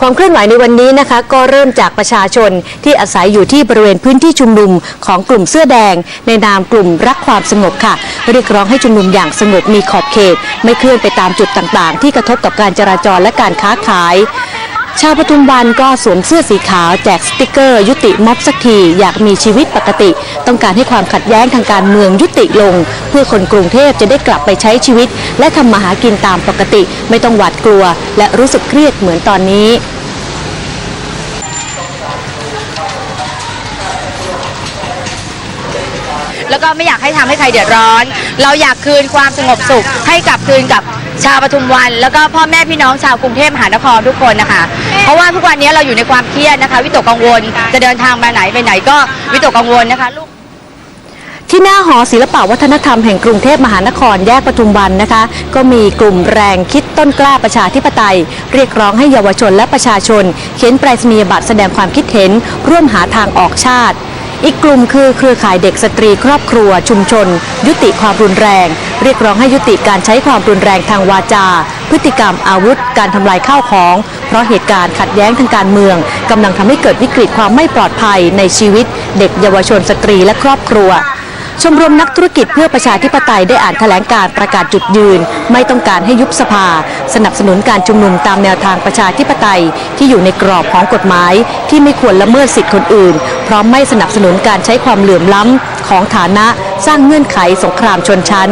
ความเคลื่อนไหวในวันนี้นะคะก็เริ่มจากประชาชนที่อาศัยอยู่ที่บริเวณพื้นที่ชุมนุมของกลุ่มเสื้อแดง ในนามกลุ่มรักความสงบค่ะ เรียกร้องให้ชุมนุมอย่างสงบมีขอบเขต ไม่เคลื่อนไปตามจุดต่างๆ ที่กระทบกับการจราจรและการค้าขาย ชาวปทุมวันก็สวมเสื้อสีขาวแจกสติกเกอร์ ยุติม็อบสักที อยากมีชีวิตปกติ ต้องการให้ความขัดแย้งทางการเมืองยุติลง เพื่อคนกรุงเทพจะได้กลับไปใช้ชีวิต และทำมาหากินตามปกติ ไม่ต้องหวาดกลัว และรู้สึกเครียดเหมือนตอนนี้แล้วก็ไม่อยากให้ทำให้ใครเดือดร้อน เราอยากคืนความสงบสุขให้กลับคืนกับ ชาวปทุมวัน แล้วก็พ่อแม่พี่น้องชาวกรุงเทพมหานครทุกคนนะคะ เพราะว่าทุกวันนี้เราอยู่ในความเครียดนะคะ วิตกกังวลจะเดินทางมาไหนไปไหนก็วิตกกังวลนะคะลูกที่หน้าหอศิลปวัฒนธรรมแห่งกรุงเทพมหานครแยกปทุมวันนะคะ ก็มีกลุ่มแรงคิดต้นกล้าประชาธิปไตย เรียกร้องให้เยาวชนและประชาชน เขียนไปรษณียบัตรแสดงความคิดเห็น ร่วมหาทางออกชาติ อีกกลุ่มคือเครือข่ายเด็กสตรีครอบครัวชุมชน ยุติความรุนแรง เรียกร้องให้ยุติการใช้ความรุนแรงทางวาจา พฤติกรรมอาวุธ การทำลายข้าวของ เพราะเหตุการณ์ขัดแย้งทางการเมืองกำลังทำให้เกิดวิกฤตความไม่ปลอดภัยในชีวิต เด็กเยาวชนสตรีและครอบครัวชมรมนักธุรกิจเพื่อประชาธิปไตยได้อ่านแถลงการประกาศจุดยืน ไม่ต้องการให้ยุบสภา สนับสนุนการชุมนุมตามแนวทางประชาธิปไตย ที่อยู่ในกรอบของกฎหมาย ที่ไม่ควรละเมิดสิทธิคนอื่น พร้อมไม่สนับสนุนการใช้ความเหลื่อมล้ำของฐานะสร้างเงื่อนไขสงครามชนชั้น